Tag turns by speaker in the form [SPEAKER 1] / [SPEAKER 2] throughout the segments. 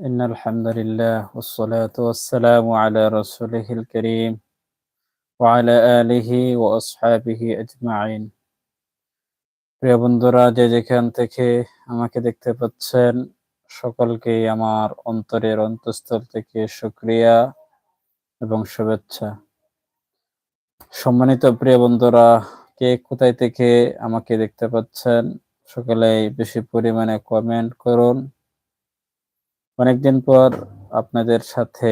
[SPEAKER 1] إن الحمد لله والصلاة والسلام على رسوله الكريم وعلى آله وأصحابه أجمعين প্রিয় বন্ধুরা যে যেখান থেকে আমাকে দেখতে পাচ্ছেন সকলকে আমার অন্তরের অন্তঃস্থল থেকে শুক্রিয়া এবং শুভেচ্ছা সম্মানিত প্রিয় বন্ধুরা কে কোথায় থেকে আমাকে দেখতে পাচ্ছেন সকলেই বেশি পরিমাণে কমেন্ট করুন অনেকদিন পর আপনাদের সাথে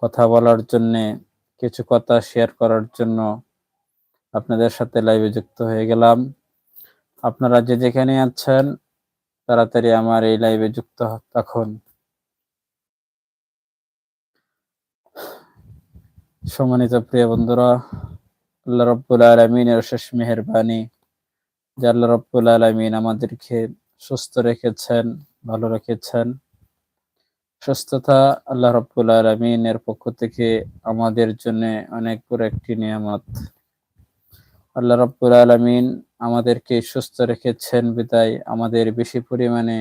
[SPEAKER 1] কথা বলার জন্য, কিছু কথা শেয়ার করার জন্য আপনাদের সাথে লাইভে যুক্ত হয়ে গেলাম। আপনারা যে যেখানে আছেন, তাড়াতাড়ি আমার এই লাইভে যুক্ত থাকুন। সম্মানিত প্রিয় বন্ধুরা, আল্লাহ রব্বুল আলমিনের শেষ মেহরবানি, যে আল্লাহ রব্বুল আলমিন আমাদেরকে সুস্থ রেখেছেন, ভালো রেখেছেন। সুস্থতা আল্লাহ রব্বুল আলমিনের পক্ষ থেকে আমাদের জন্য অনেক বড় একটি নিয়ামত। আল্লাহ রব্বুল আলমিন আমাদেরকে সুস্থ রেখেছেন বিদায়। আমাদের বেশি পরিমাণে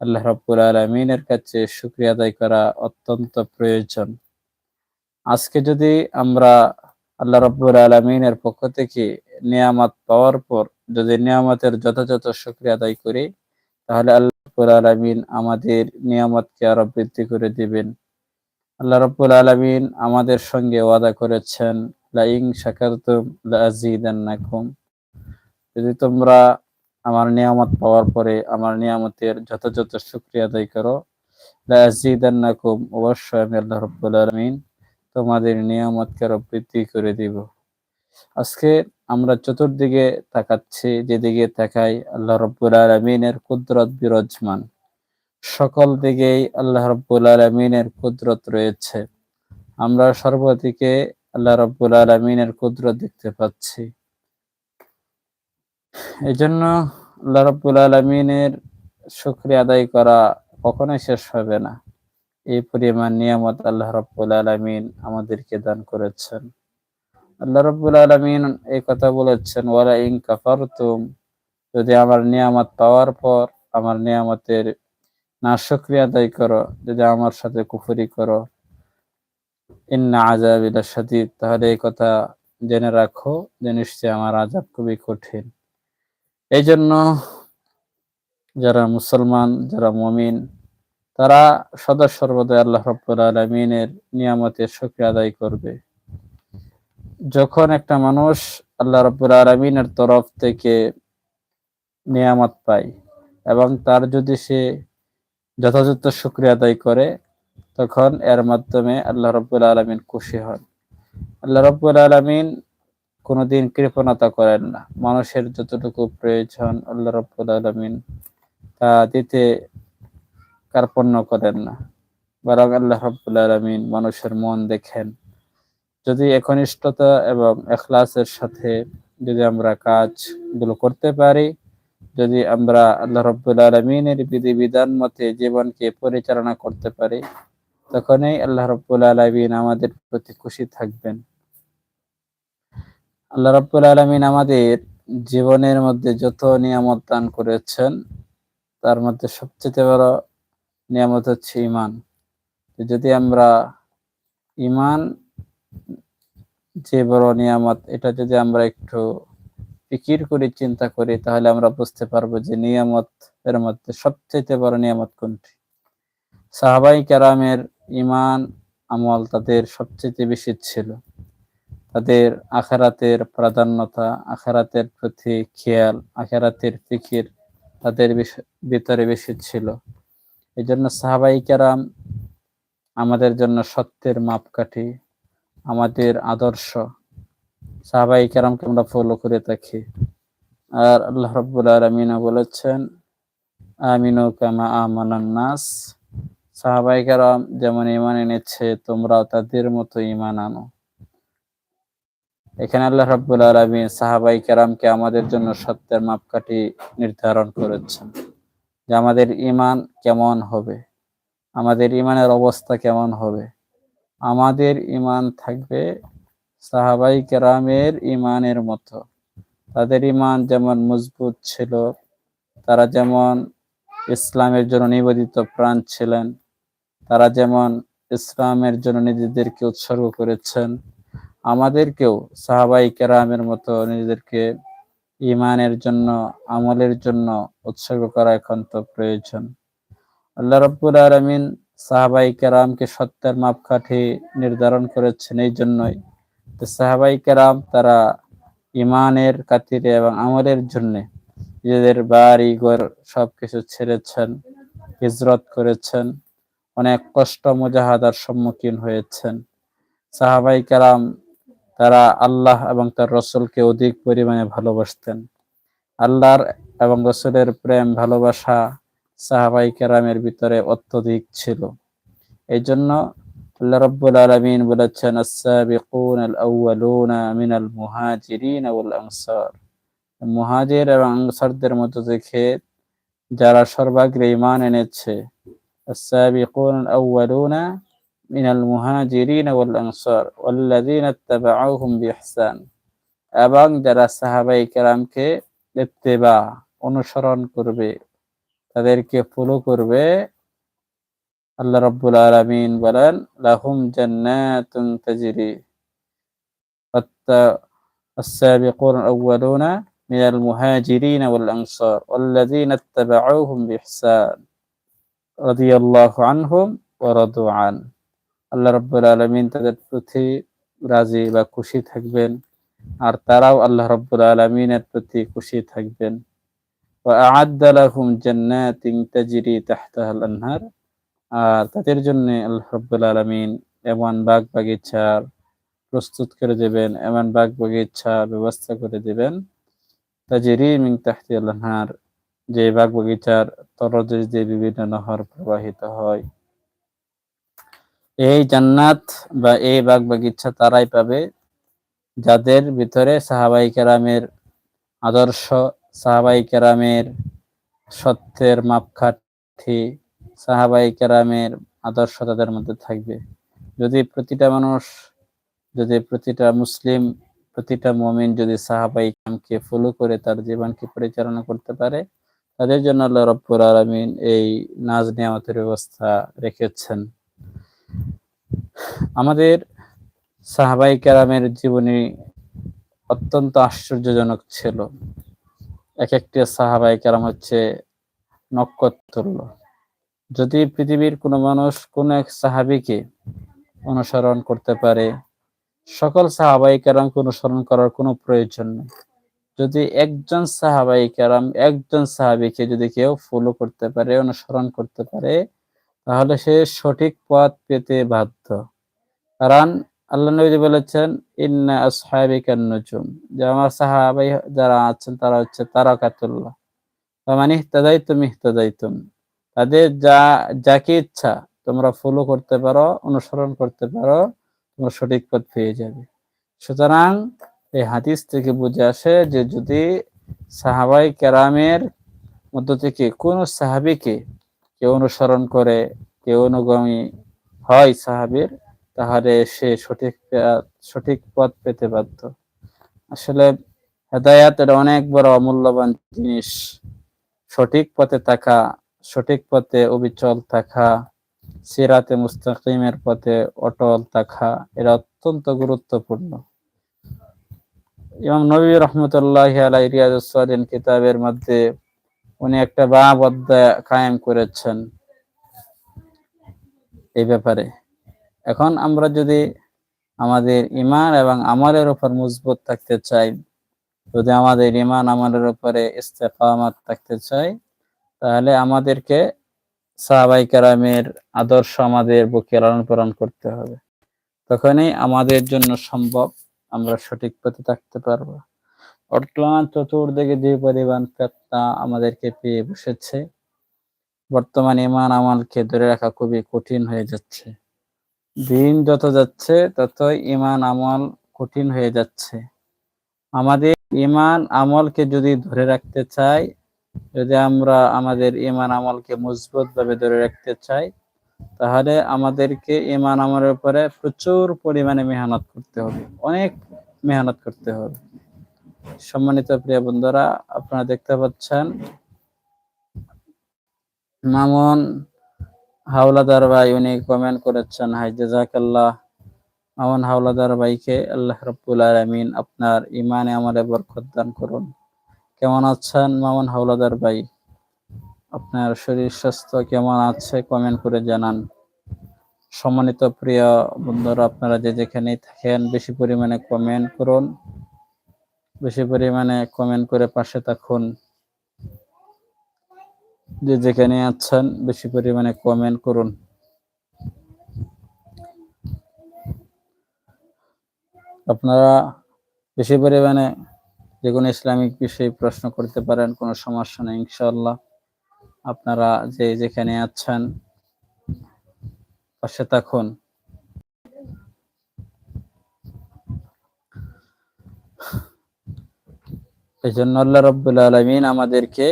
[SPEAKER 1] আল্লাহ রব্বুল আলমিনের কাছে শুক্রিয়া আদায় করা অত্যন্ত প্রয়োজন। আজকে যদি আমরা আল্লাহ রব্বুল আলমিনের পক্ষ থেকে নিয়ামত পাওয়ার পর যদি নিয়ামতের যথাযথ শুক্রিয়া আদায় করি, তাহলে আল্লাহ রব্বুল আলমিন আমাদের নিয়ামতকে আরও বৃদ্ধি করে দিবেন। আল্লাহ রব্বুল আলমিন আমাদের সঙ্গে ওয়াদা করেছেন, লাইং শাকারতুম লাজিদান্নাকুম। যদি তোমরা আমার নিয়ামত পাওয়ার পরে আমার নিয়ামতের যথাযথ শুক্রিয়া আদায় করো, লাজিদান্নাকুম, অবশ্যই আমি আল্লাহ রব্বুল আলমিন তোমাদের নিয়ামতকে আরও বৃদ্ধি করে দিব। আজকে আমরা চতুর্দিকে তাকাচ্ছি, যেদিকে তাকাই আল্লাহ রব্বুল আলমিনের কুদরত বিরাজমান। সকল দিকেই আল্লাহ রব্বুল আলমিনের কুদরত রয়েছে। আমরা সর্বদিকে আল্লাহ রব্বুল আলমিনের কুদরত দেখতে পাচ্ছি। এই জন্য আল্লাহ রব্বুল আলমিনের শুক্রিয়া আদায় করা কখনোই শেষ হবে না। এই পরিমাণ নিয়ামত আল্লাহ রব্বুল আলমিন আমাদেরকে দান করেছেন। আল্লাহ রব্বুল আলমিন এই কথা বলেছেন, ওয়ালা ইং কাফারতুম যদি আমার নিয়ামত পাওয়ার পর আমার নিয়ামতের না শুক্রিয়া আদায় করো, যদি আমার সাথে কুফুরি করো, ইন্না আজাব ইলা সাদিদ তাহলে এই কথা জেনে রাখো যে নিশ্চয় আমার আজাব খুবই কঠিন। এই জন্য যারা মুসলমান, যারা মমিন, তারা সদা সর্বদাই আল্লাহ রব্বুল আলমিনের নিয়ামতের সক্রিয় আদায় করবে। যখন একটা মানুষ আল্লাহ রব্বুল আলমিনের তরফ থেকে নিয়ামত পায় এবং তার যদি সে যথাযথ শুক্রিয়া আদায় করে, তখন এর মাধ্যমে আল্লাহ রব্বুল আলমিন খুশি হন। আল্লাহ রব্বুল আলমিন কোনোদিন কৃপণতা করেন না। মানুষের যতটুকু প্রয়োজন আল্লাহ রব্বুল আলমিন তা দিতে কার্পণ্য করেন না। বরং আল্লাহ রব্বুল আলমিন মানুষের মন দেখেন। যদি একনিষ্ঠতা এবং এখলাসের সাথে যদি আমরা কাজগুলো করতে পারি, যদি আমরা আল্লাহ রব্বুল আলমিনের বিধিবিধান মতে জীবনকে পরিচালনা করতে পারি, তখনই আল্লাহ রব্বুল আলমিন আমাদের প্রতি খুশি থাকবেন। আল্লাহ রব্বুল আলমিন আমাদের জীবনের মধ্যে যত নিয়ামত দান করেছেন, তার মধ্যে সবচেয়ে বড় নিয়ামত হচ্ছে ইমান যদি আমরা ইমান যে বড় নিয়ামত, এটা যদি আমরা একটু ফিকির করি চিন্তা করি, তাহলে আমরা বুঝতে পারব যে নিয়ামত এর মধ্যে সবচেয়ে বড় নিয়ামত কোনটি। সাহাবাই কেরামের ইমান আমল তাদের সবচেয়ে বেশি ছিল। তাদের আখেরাতের প্রাধান্যতা, আখেরাতের প্রতি খেয়াল, আখেরাতের ফিকির তাদের ভিতরে বেশি ছিল। এই জন্য সাহাবাই কেরাম আমাদের জন্য সত্যের মাপকাঠি। আমাদের আদর্শ। সাহাবাই কেরামকে আমরা ফলো করে থাকি। আর আল্লাহ রব্বুল বলেছেন, আমিনু কামা আমানান নাস। সাহাবাই কেরাম যেমন ইমান এনেছে, তোমরাও তাদের মতো ইমান আনো। এখানে আল্লাহ রব্বুল আলমিন সাহাবাই কেরামকে আমাদের জন্য সত্যের মাপকাঠি নির্ধারণ করেছেন যে আমাদের ইমান কেমন হবে, আমাদের ইমানের অবস্থা কেমন হবে। আমাদের ইমান থাকবে সাহাবাই কেরামের ইমানের মতো। তাদের ইমান যেমন মজবুত ছিল, তারা যেমন ইসলামের জন্য নিবেদিত প্রাণ ছিলেন, তারা যেমন ইসলামের জন্য নিজেদেরকে উৎসর্গ করেছেন, আমাদেরকেও সাহাবাই কেরামের মতো নিজেদেরকে ইমানের জন্য, আমলের জন্য উৎসর্গ করা একান্ত প্রয়োজন। আল্লাহ রব্বুল আলমিন সাহাবাই কেরামকে সত্যের মাপকাঠি নির্ধারণ করেছেন এই জন্যই। তো সাহাবাই কেরাম তারা ইমানের কাতিরে এবং আমলের জন্য নিজেদের বাড়ি, ঘর সবকিছু ছেড়েছেন, হিজরত করেছেন, অনেক কষ্ট মুজাহাদার সম্মুখীন হয়েছেন। সাহাবাই কেরাম তারা আল্লাহ এবং তার রসুলকে অধিক পরিমাণে ভালোবাসতেন। আল্লাহর এবং রসুলের প্রেম, ভালোবাসা সাহাবাই কেরামের ভিতরে অত্যধিক ছিল এই জন্য আল্লাহ রব্বুল আলমিন বলেছেন আসাবিকুন আল আউয়ালুনা মিনাল মুহাজিরিন ওয়াল আনসার মুহাজির এবং আনসারদের মধ্যে দেখে যারা সর্বাগ্রে ঈমান এনেছে السابقون الأولون من المهاجرين والأنصار والذين اتبعوهم بإحسان এবং যারা সাহাবাই কেরামকে ইত্তেবা অনুসরণ করবে তাদেরকে ফলো করবে আল্লাহ রাব্বুল আলামিন বলেন লাহুম জান্নাতুন তাজরি السابقون الأولون من المهاجرين والأنصار والذين اتبعوهم بإحسان رضي الله عنهم ورضوا عنه আল্লাহ রব্বুল আলমিন তাদের প্রতি রাজি বা খুশি থাকবেন আর তারাও আল্লাহ রব্বুল আলমিনের প্রতি খুশি থাকবেন وأعد لهم جنات تجري تحتها الأنهار আর তাদের জন্য আল্লাহ রব্বুল আলমিন এমন বাগ বাগিচার প্রস্তুত করে দেবেন এমন বাগ বাগিচা ব্যবস্থা করে দেবেন তাজিরি মিং তাহতি আল্লাহার যে বাগ বাগিচার তরদেশ দিয়ে বিভিন্ন নহর প্রবাহিত হয় এই জান্নাত বা এই বাগ বাগিচা তারাই পাবে যাদের ভিতরে সাহাবাই কেরামের আদর্শ সাহাবাই কেরামের সত্যের মাপকাঠি সাহাবাই কেরামের আদর্শ তাদের মধ্যে থাকবে। যদি প্রতিটা মানুষ, যদি প্রতিটা মুসলিম, প্রতিটা মমিন যদি সাহাবাই কামকে ফলো করে তার জীবনকে পরিচালনা করতে পারে, তাদের জন্য আল্লাহ রব্বুর আলমিন এই নাজ নিয়ামতের ব্যবস্থা রেখেছেন। আমাদের সাহাবাই কেরামের জীবনী অত্যন্ত আশ্চর্যজনক ছিল। এক একটি সাহাবাই কেরাম হচ্ছে নক্ষত্রল্য যদি পৃথিবীর কোনো মানুষ কোন এক সাহাবিকে অনুসরণ করতে পারে, সকল সাহাবাই কেরামকে অনুসরণ করার কোনো প্রয়োজন নেই। যদি একজন সাহাবাই কেরাম একজন সাহাবিকে যদি কেউ ফলো করতে পারে, অনুসরণ করতে পারে, তাহলে সে সঠিক পথ পেতে বাধ্য। কারণ আল্লাহ নবী বলেছেন, ইন্না আসহাবিকান নুজুম। যে আমার সাহাবাই যারা আছেন, তারা হচ্ছে তারাকাতুল্লাহ। মানে ইহতাদাইতুম ইহতাদাইতুম। তাদের যা, যাকে ইচ্ছা তোমরা ফলো করতে পারো, অনুসরণ করতে পারো, তোমরা সঠিক পথ পেয়ে যাবে। সুতরাং এই হাদিস থেকে বুঝে আসে যে যদি সাহাবাই কেরামের মধ্য থেকে কোন সাহাবিকে কেউ অনুসরণ করে, কেউ অনুগামী হয় সাহাবির তাহলে সে সঠিক সঠিক পথ পেতে বাধ্য। আসলে হেদায়াত এটা অনেক বড় অমূল্যবান জিনিস। সঠিক পথে থাকা, সঠিক পথে অবিচল থাকা, সিরাতে মুস্তাকিমের পথে অটল থাকা এটা অত্যন্ত গুরুত্বপূর্ণ। ইমাম নবী রহমতুল্লাহ আলাই রিয়াজুসালিন কিতাবের মধ্যে উনি একটা বাব অধ্যায় কায়েম করেছেন। এই ব্যাপারে। এখন আমরা যদি আমাদের ইমান এবং আমলের উপর মজবুত থাকতে চাই, যদি আমাদের ইমান আমলের উপরে ইস্তেকামাত থাকতে চাই, তাহলে আমাদেরকে সাহাবাই কারামের আদর্শ আমাদের বুকে লালন পালন করতে হবে। তখনই আমাদের জন্য সম্ভব আমরা সঠিক পথে থাকতে পারব। বর্তমান চতুর্দিকে যে পরিমাণ ফেতনা আমাদেরকে পেয়ে বসেছে, বর্তমান ইমান আমলকে ধরে রাখা খুবই কঠিন হয়ে যাচ্ছে। দিন যত যাচ্ছে, ততই ইমান আমল কঠিন হয়ে যাচ্ছে। আমাদের ইমান আমলকে যদি ধরে রাখতে চাই, যদি আমরা আমাদের ইমান আমলকে মজবুত ভাবে ধরে রাখতে চাই, তাহলে আমাদেরকে ইমান আমলের উপরে প্রচুর পরিমাণে মেহনত করতে হবে, অনেক মেহনত করতে হবে। সম্মানিত প্রিয় বন্ধুরা, আপনারা দেখতে পাচ্ছেন, মামুন হাওলাদার ভাই উনি কমেন্ট করেছেন হাই জাজাকাল্লাহ মামুন হাওলাদার ভাইকে আল্লাহ রব্বুল আলামিন আপনার ইমানে আমলে বরকত দান করুন। কেমন আছেন মামুন হাওলাদার ভাই? আপনার শরীর স্বাস্থ্য কেমন আছে কমেন্ট করে জানান। সম্মানিত প্রিয় বন্ধুরা, আপনারা যে যেখানেই থাকেন, বেশি পরিমাণে কমেন্ট করুন। বেশি পরিমাণে কমেন্ট করে পাশে থাকুন। যে যেখানে আছেন, বেশি পরিমাণে কমেন্ট করুন। আপনারা বেশি পরিমাণে যে কোনো ইসলামিক বিষয়ে প্রশ্ন করতে পারেন, কোনো সমস্যা নেই ইনশাল্লাহ আপনারা যে যেখানে আছেন, পাশে থাকুন। এই জন্য আল্লাহ রব্বুল আলমিন আমাদেরকে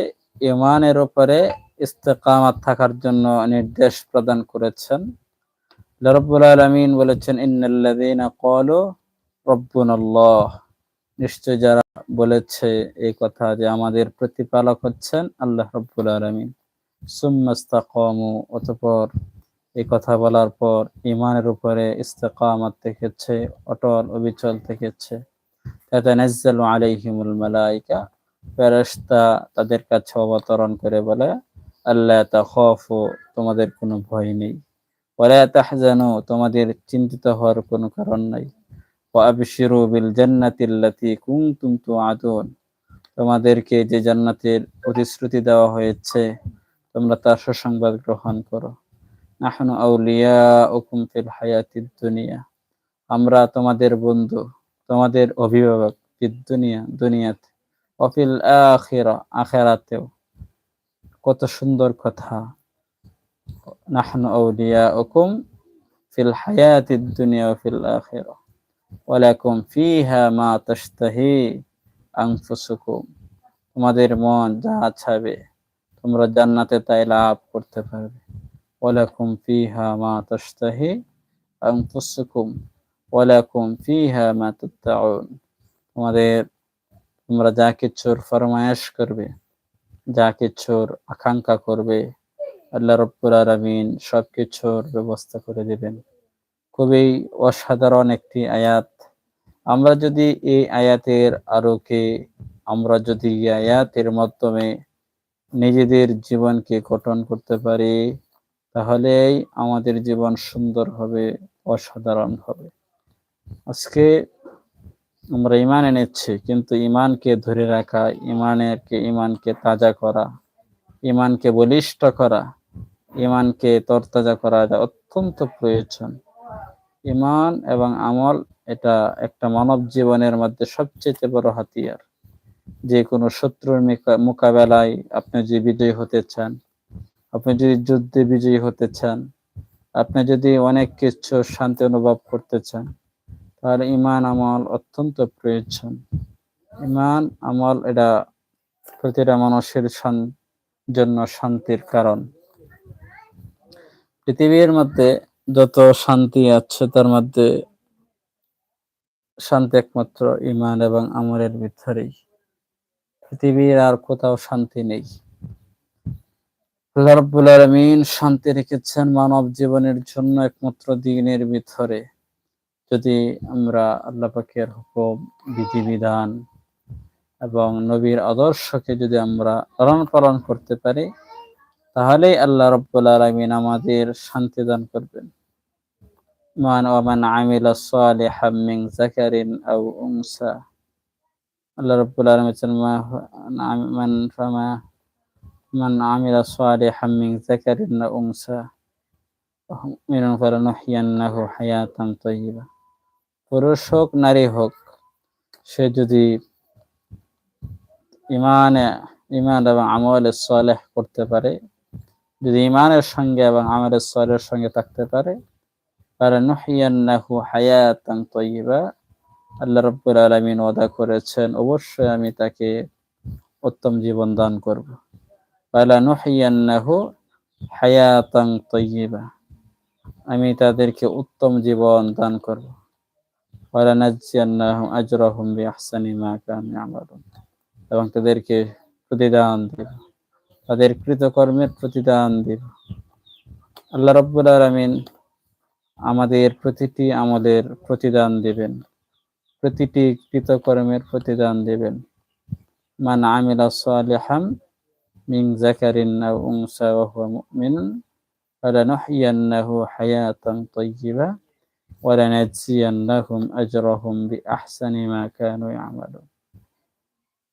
[SPEAKER 1] ইমানের উপরে ইস্তেকামাত থাকার জন্য নির্দেশ প্রদান করেছেন। রব্বুল আলমিন বলেছেন, ইন্নাল্লাযীনা ক্বালু রব্বুনাল্লাহ। নিশ্চয় যারা বলেছে এই কথা যে আমাদের প্রতিপালক হচ্ছেন আল্লাহ রব্বুল আলমিন। সুম্মাস্তাকামু অতঃপর এই কথা বলার পর ইমানের উপরে ইস্তেকামাত থেকেছে, অটল অবিচল থেকেছে। তাতানাজ্জালু আলাইহিমুল মালাইকা ফেরেশতা তাদের কাছে অবতরণ করে বলে আল্লাহ তাখাফু, তোমাদের কোনো ভয় নেই। ওয়ালা তাহজানু, তোমাদের চিন্তিত হওয়ার কোনো কারণ নাই। বিল জান্নাতি আল্লাতী কুনতুম তুআদুন, তোমাদেরকে যে জান্নাতের প্রতিশ্রুতি দেওয়া হয়েছে, তোমরা তার সুসংবাদ গ্রহণ করো। নাহনু আউলিয়াউকুম ফিল হায়াতিদ দুনিয়া, আমরা তোমাদের বন্ধু, তোমাদের অভিভাবক দুনিয়া, দুনিয়াতে। অফিল আখিরা, আখেরাতেও। কত সুন্দর কথা। নাহনু আউলিয়াউকুম ফিল হায়াতিদ দুনিয়া ফিল আখিরা। ওয়ালাকুম ফিহা মা তাশতাহি আনফুসুকুম। তোমাদের মন যা চাবে, তোমরা জান্নাতে তাই লাভ করতে পারবে। ওয়ালাকুম ফিহা মা তাশতাহি আনফুসুকুম। ওয়ালাকুম ফিহা মা তাত্তাউন। তোমাদের তোমরা যা কিছুর ফরমায়েশ করবে, যা কিছুর আকাঙ্ক্ষা করবে, আল্লাহ রব্বুল আলামিন সব কিছুর ব্যবস্থা করে দিবেন। খুবই অসাধারণ একটি আয়াত। আমরা যদি এই আয়াতের আলোকে, আমরা যদি এই আয়াতের মাধ্যমে নিজেদের জীবনকে গঠন করতে পারি, তাহলেই আমাদের জীবন সুন্দর হবে, অসাধারণ হবে। আজকে আমরা ইমান এনেছি, কিন্তু ইমানকে ধরে রাখা ইমানেরকে ইমানকে তাজা করা ইমানকে বলিষ্ঠ করা ইমানকে তরতাজা করা, এটা অত্যন্ত প্রয়োজন। ইমান এবং আমল এটা একটা মানব জীবনের মধ্যে সবচেয়ে বড় হাতিয়ার। যে কোনো শত্রুর মোকাবেলায় আপনি যদি বিজয়ী হতে চান, আপনি যদি যুদ্ধে বিজয়ী হতে চান, আপনি যদি অনেক কিছু শান্তি অনুভব করতে চান তাহলে ইমান, আমল অত্যন্ত প্রয়োজন। ইমান, আমল এটা প্রতিটা মানুষের জন্য শান্তির কারণ। পৃথিবীর মধ্যে যত শান্তি আছে, তার মধ্যে শান্তি একমাত্র ইমান এবং আমলের ভিতরেই। পৃথিবীর আর কোথাও শান্তি নেই। রব্বুল আলমিন শান্তি রেখেছেন মানব জীবনের জন্য একমাত্র দিনের ভিতরে। যদি আমরা আল্লাহ পাকের হুকুম, বিধিবিধান এবং নবীর আদর্শকে যদি আমরা লালন পালন করতে পারি, তাহলেই আল্লাহ রব্বুল আলমিন আমাদের শান্তি দান করবেন। মান ওমান আমিলা আল্লাহ রাব্বুল আলামিন মান ফামা, মান আমিলা সালিহাম মিন যাকারিন আও উনসা। মিনুন হায়াতান পুরুষ হোক, নারী হোক, সে যদি ইমানে ইমান এবং আমলে সালেহ করতে পারে, যদি ইমানের সঙ্গে এবং আমলের সলের সঙ্গে থাকতে পারে ফালানুহইয়ান্নাহু হায়াতান তাইয়্যিবা আল্লাহ রাব্বুল আলামিন ওয়াদা করেছেন, অবশ্যই আমি তাকে উত্তম জীবন দান করব। ফালানুহইয়ান্নাহু হায়াতান তাইয়্যিবা আমি তাদেরকে উত্তম জীবন দান করব। এবং তাদেরকে প্রতিদান দিব। তাদের কৃতকর্মের প্রতিদান দিব। আল্লাহ রব্বুল আলমিন আমাদের প্রতিটি আমলের প্রতিদান দিবেন। প্রতিটি কৃতকর্মের প্রতিদান দিবেন। মান আমিলা সালিহাম মিং জাকারিন উংসা ওয়া হুয়া মুমিনুন ফালানুহইয়ান্নাহু হায়াতান তাইয়্যিবা ولنجزينهم أجرهم بأحسن ما كانوا يعملون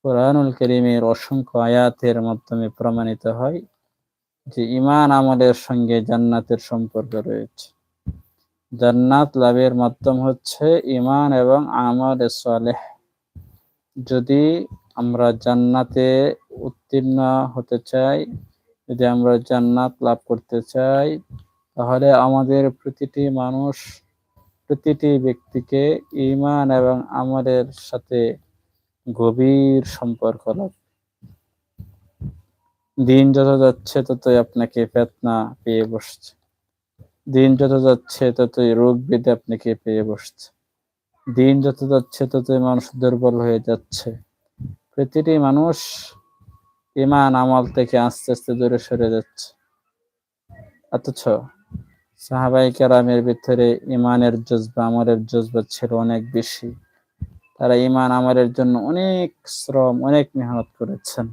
[SPEAKER 1] কোরআনুল করিমের অসংখ্য আয়াতের মাধ্যমে প্রমাণিত হয় যে ইমান আমলের সঙ্গে জান্নাতের সম্পর্ক রয়েছে জান্নাত লাভের মাধ্যম হচ্ছে ইমান এবং আমল সালেহ যদি আমরা জান্নাতে উত্তীর্ণ হতে চাই যদি আমরা জান্নাত লাভ করতে চাই তাহলে আমাদের প্রতিটি মানুষ প্রতিটি ব্যক্তিকে ইমান এবং আমলের সাথে গভীর সম্পর্ক লাগবে দিন যত যাচ্ছে ততই আপনাকে ফেতনা পেয়ে বসছে। দিন যত যাচ্ছে ততই রোগ বেঁধে আপনাকে পেয়ে বসছে। দিন যত যাচ্ছে ততই মানুষ দুর্বল হয়ে যাচ্ছে। প্রতিটি মানুষ ইমান আমল থেকে আস্তে আস্তে দূরে সরে যাচ্ছে। অথচ সাহাবাই কেরামের ভিতরে ইমানের জজবা, আমলের জজবা ছিল অনেক বেশি। তারা ইমান আমলের জন্য অনেক শ্রম, অনেক মেহনত করেছেন।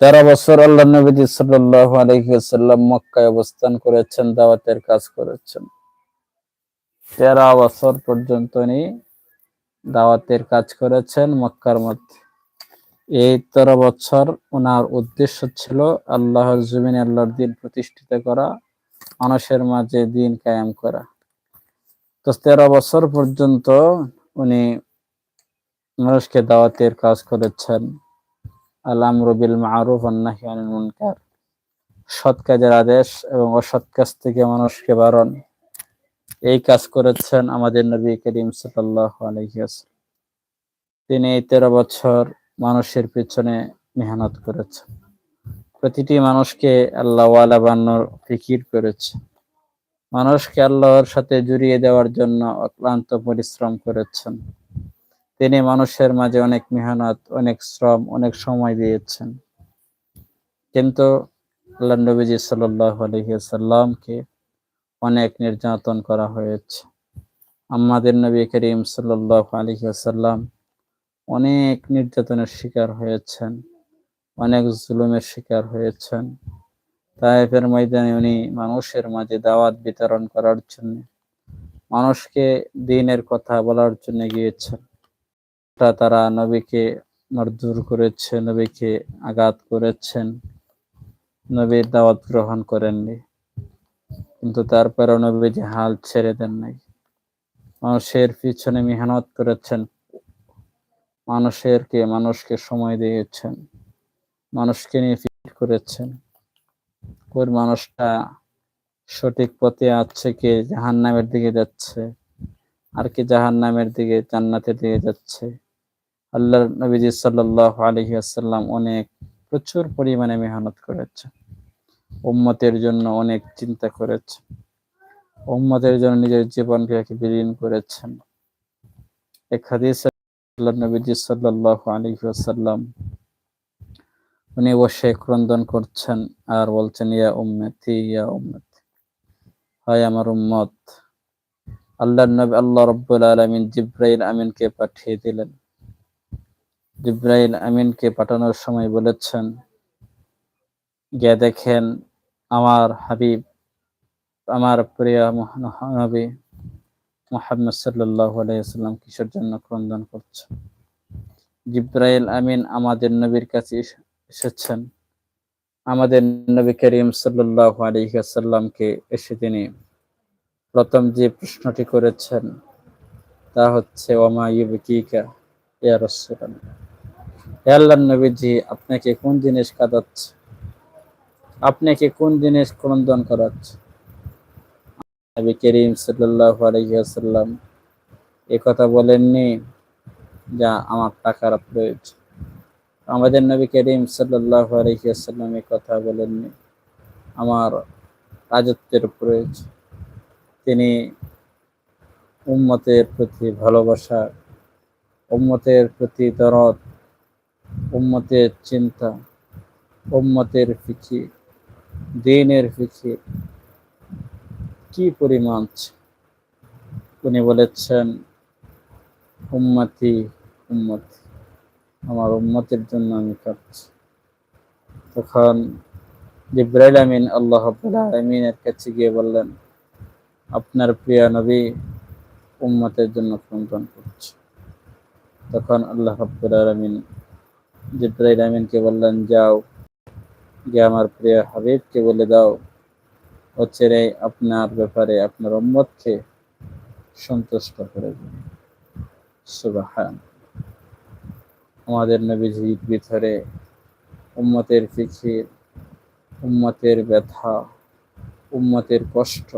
[SPEAKER 1] তেরো বছর আল্লাহ নবী সাল্লাহ আলহিসাল্লাম মক্কায় অবস্থান করেছেন, দাওয়াতের কাজ করেছেন। তেরো বছর পর্যন্ত উনি দাওয়াতের কাজ করেছেন মক্কার মধ্যে। এই তেরো বছর ওনার উদ্দেশ্য ছিল আল্লাহর জমিন আল্লাহর দিন প্রতিষ্ঠিত করা, মানুষের মাঝে দিন কায়েম করা। তো তেরো বছর পর্যন্ত উনি মানুষকে দাওয়াতের কাজ করেছেন। আল্লাহ রবিল মারুফ আন্নাহি আনিল মুনকার। সৎ কাজের আদেশ এবং অসৎ কাজ থেকে মানুষকে বারণ। এই কাজ করেছেন আমাদের নবী করিম সাল্লাহ আলহিয়াস তিনি এই তেরো বছর মানুষের পিছনে মেহনত করেছেন প্রতিটি মানুষকে আল্লাহ ওয়ালা বান্নর ফিকির করেছে। মানুষকে আল্লাহর সাথে জড়িয়ে দেওয়ার জন্য অক্লান্ত পরিশ্রম করেছেন। তিনি মানুষের মাঝে অনেক মেহনত, অনেক শ্রম, অনেক সময় দিয়েছেন। কিন্তু আল্লাহ নবীজি সাল্লাহ অনেক নির্যাতন করা হয়েছে। আমাদের নবী করিম সাল্লাহ আলহিহাসাল্লাম অনেক নির্যাতনের শিকার হয়েছেন, অনেক জুলুমের শিকার হয়েছেন। তাইফের ময়দানে উনি মানুষের মাঝে দাওয়াত বিতরণ করার জন্য, মানুষকে দিনের কথা বলার জন্য গিয়েছেন। তারা নবীকে মারধর করেছে, নবীকে আঘাত করেছেন, নবীর দাওয়াত গ্রহণ করেননি। কিন্তু তারপরে নবী যে হাল ছেড়ে দেন নাই মানুষের পিছনে মেহনত করেছেন। মানুষেরকে, মানুষকে সময় দিয়েছেন। মানুষকে নিয়ে ফিট করেছেন। কোন মানুষটা সঠিক পথে আছে কে? জাহান নামের দিকে যাচ্ছে। আর কি জাহান নামের দিকে, জান্নাতের দিকে যাচ্ছে? আল্লাহ নবীজি সাল্লাহ আলহি আসাল্লাম অনেক প্রচুর পরিমাণে মেহনত করেছে উম্মতের জন্য অনেক চিন্তা করেছে উম্মতের জন্য নিজের জীবনকে বিলীন করেছেন। এক হাদিস নবীজি সাল্লাহ আলহি আসাল্লাম উনি বসে ক্রন্দন করছেন আর বলছেন, ইয়া উম্মতি, ইয়া হয় আমার উম্মত, আল্লাহ নবী, আল্লাহ রব্বুল আলমিন জিব্রাইল আমিনকে পাঠিয়ে দিলেন। জিব্রাইল আমিনকে পাঠানোর সময় বলেছেন, গিয়ে দেখেন আমার হাবিব, আমার প্রিয় নবী মোহাম্মদ সাল্লাহ আলাইসাল্লাম কিসের জন্য ক্রন্দন করছে? জিব্রাইল আমিন আমাদের নবীর কাছে এসেছেন। আমাদের নবী করিম সাল্লাহ আলহিহাসাল্লামকে এসে তিনি প্রথম যে প্রশ্নটি করেছেন, তা হচ্ছে, ওমা ইউবিকা ইয়া নবীজি, আপনাকে কোন জিনিস কাঁদাচ্ছে? আপনাকে কোন জিনিস ক্রন্দন করাচ্ছে? নবী করিম সাল্লাহ আলহিহাসাল্লাম এ কথা বলেননি যা আমার টাকার প্রয়োজন। আমাদের নবী করিম সাল্লাহ আলহিহাসাল্লাম এ কথা বলেননি, আমার রাজত্বের প্রয়োজন। তিনি উম্মতের প্রতি ভালোবাসা, উম্মতের প্রতি দরদ, উম্মতের চিন্তা, উম্মতের ফিকির, দিনের ফিকির কি পরিমাণ। উনি বলেছেন, উম্মতি উম্মতি, আমার উম্মতের জন্য আমি কাঁদছি তখন জিব্রাইল আমিন আল্লাহ আমিনের কাছে গিয়ে বললেন, আপনার প্রিয় নবী উম্মতের জন্য ক্রন্দন করছে তখন আল্লাহ রব্বুল আলমিন জিব্রাইল আমিনকে বললেন, যাও, গিয়ে আমার প্রিয় হাবিবকে বলে দাও ও রে আপনার ব্যাপারে আপনার উম্মতকে সন্তুষ্ট করে দিন। সুবাহান। আমাদের নবীজির ভিতরে উম্মতের ফিকির, উম্মতের ব্যথা, উম্মতের কষ্ট,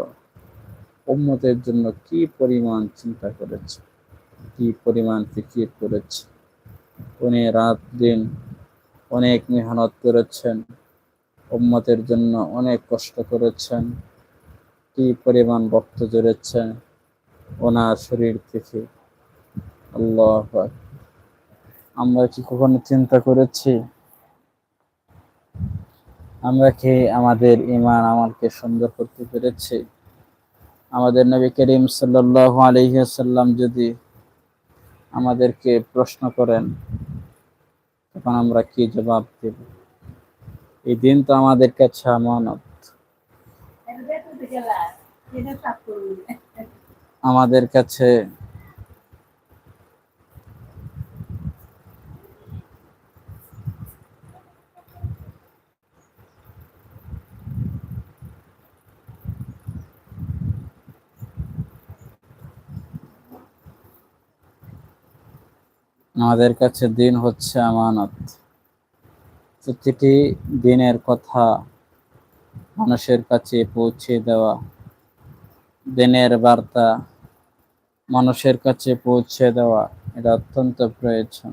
[SPEAKER 1] উম্মতের জন্য কি পরিমাণ চিন্তা করেছে, কি পরিমাণ ফিকির করেছে, উনি রাত দিন অনেক মেহনত করেছেন। উম্মতের জন্য অনেক কষ্ট করেছেন, কি পরিমাণ রক্ত জড়েছেন ওনার শরীর থেকে। আল্লাহ। আমরা কি কখনো চিন্তা করেছি? আমরা কি আমাদের ইমান আমলকে সুন্দর করতে পেরেছি? আমাদের নবী করিম সাল্লাল্লাহু আলাইহি ওয়াসাল্লাম যদি আমাদেরকে প্রশ্ন করেন, তখন আমরা কি জবাব দেব? এই দিন তো আমাদের কাছে আমানত। আমাদের কাছে আমাদের কাছে দিন হচ্ছে আমানত। প্রতিটি দিনের কথা মানুষের কাছে পৌঁছে দেওয়া, দিনের বার্তা মানুষের কাছে পৌঁছে দেওয়া, এটা অত্যন্ত প্রয়োজন।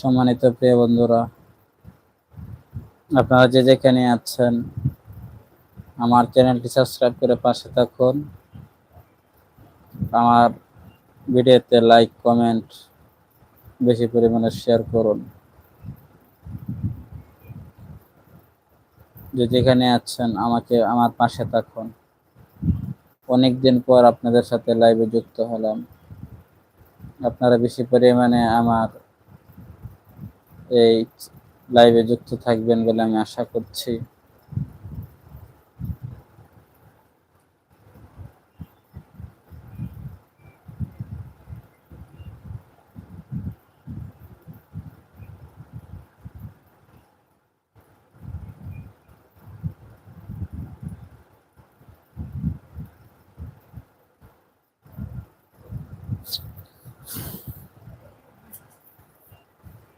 [SPEAKER 1] সম্মানিত প্রিয় বন্ধুরা, আপনারা যে যেখানে আছেন, আমার চ্যানেলটি সাবস্ক্রাইব করে পাশে থাকুন। আমার ভিডিওতে লাইক, কমেন্ট বেশি পরিমাণে শেয়ার করুন। যে যেখানে আছেন, আমাকে, আমার পাশে থাকুন। অনেক দিন পর আপনাদের সাথে লাইভে যুক্ত হলাম। আপনারা বেশি পরিমাণে আমার এই লাইভে যুক্ত থাকবেন বলে আমি আশা করছি।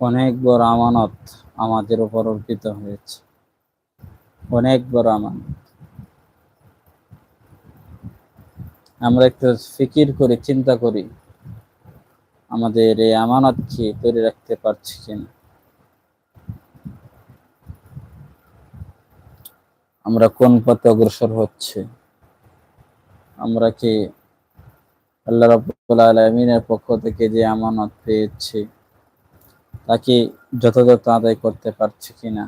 [SPEAKER 1] অনেক বড় আমানত আমাদের উপর অর্পিত হয়েছে। অনেক বড় আমানত। আমরা একটু ফিকির করি, চিন্তা করি, আমাদের এই আমানতকে ধরে রাখতে পারছি কিনা। আমরা কোন পথে অগ্রসর হচ্ছে? আমরা কি আল্লাহ রাব্বুল আলামিনের পক্ষ থেকে যে আমানত পেয়েছি তাকে যথাযথ আদায় করতে পারছি কিনা?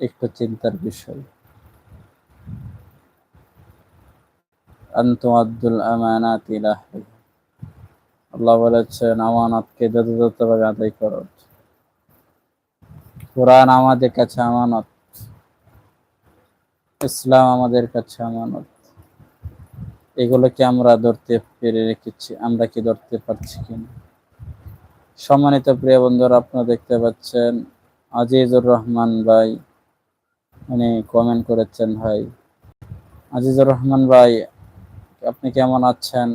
[SPEAKER 1] একটু চিন্তার বিষয়। যথাযথভাবে আদায় করো। কোরআন আমাদের কাছে আমানত। ইসলাম আমাদের কাছে আমানত। এগুলোকে আমরা ধরতে পেরে রেখেছি। আমরা কি ধরতে পারছি কিনা? সম্মানিত প্রিয় বন্ধুরা, আপনারা দেখতে পাচ্ছেন আজিজুর রহমান ভাই। উনি কমেন্ট করেছেন, ভাই, আজিজুর রহমান ভাই, আপনি কেমন আছেন?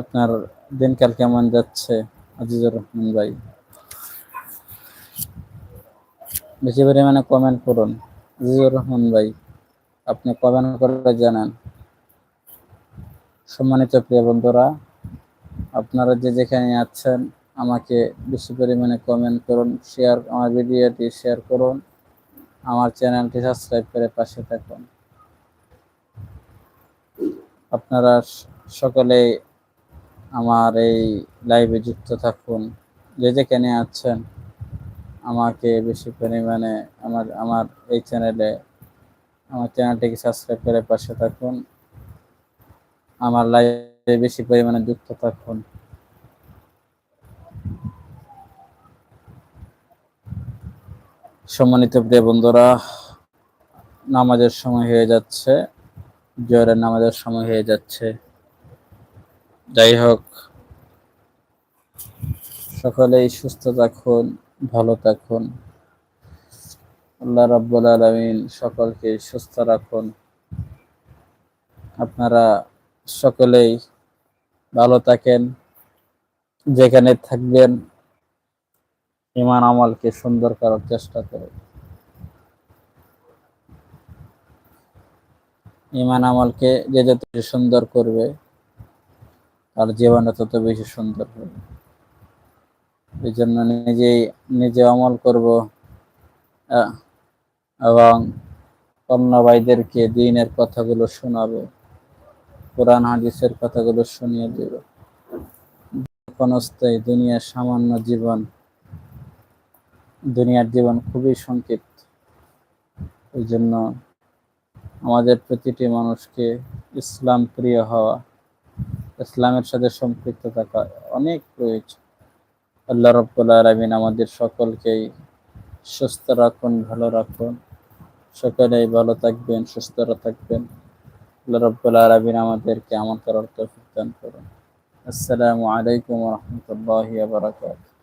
[SPEAKER 1] আপনার দিনকাল কেমন যাচ্ছে আজিজুর রহমান ভাই? বেশি পরিমাণে কমেন্ট করুন। আজিজুর রহমান ভাই, আপনি কমেন্ট করে জানান। সম্মানিত প্রিয় বন্ধুরা, আপনারা যে যেখানে আছেন, আমাকে বেশি পরিমাণে কমেন্ট করুন শেয়ার আমার ভিডিওটি শেয়ার করুন, আমার চ্যানেলটি সাবস্ক্রাইব করে পাশে থাকুন। আপনারা সকলেই আমার এই লাইভে যুক্ত থাকুন। যে যেখানে আছেন, আমাকে বেশি পরিমাণে আমার আমার এই চ্যানেলে আমার চ্যানেলটিকে সাবস্ক্রাইব করে পাশে থাকুন। আমার লাইভে বেশি পরিমাণে যুক্ত থাকুন। সম্মানিত প্রিয় বন্ধুরা, নামাজের সময় হয়ে যাচ্ছে জোরের নামাজের সময় হয়ে যাচ্ছে। যাই হোক, সকলেই সুস্থ থাকুন, ভালো থাকুন। আল্লাহ রাব্বুল আলামিন সকলকে সুস্থ রাখুন। আপনারা সকলেই ভালো থাকেন, যেখানে থাকবেন, ইমান আমলকে সুন্দর করার চেষ্টা করুন। ইমান আমলকে যে যত সুন্দর করবে, তার জীবনটা তত বেশি সুন্দর হবে। এই জন্য নিজেই নিজে আমল করব এবং অন্য ভাইদেরকে দিনের কথাগুলো শোনাবো। কোরআন, হাদিসের কথাগুলো শুনিয়ে দেব। ক্ষণস্থায়ী দুনিয়ার সামান্য জীবন, দুনিয়ার জীবন খুবই সংক্ষিপ্ত। এই জন্য আমাদের প্রতিটি মানুষকে ইসলাম প্রিয় হওয়া, ইসলামের সাথে সম্পৃক্ত থাকা অনেক প্রয়োজন। আল্লাহ রব্বুল আলমিন আমাদের সকলকেই সুস্থ রাখুন, ভালো রাখুন। সকলেই ভালো থাকবেন, সুস্থ থাকবেন। আল্লাহ রব্বুল আলমিন আমাদেরকে আমল করার তৌফিক দান করুন। আসসালামু আলাইকুম রহমতুল্লাহ বারাকাতুহু।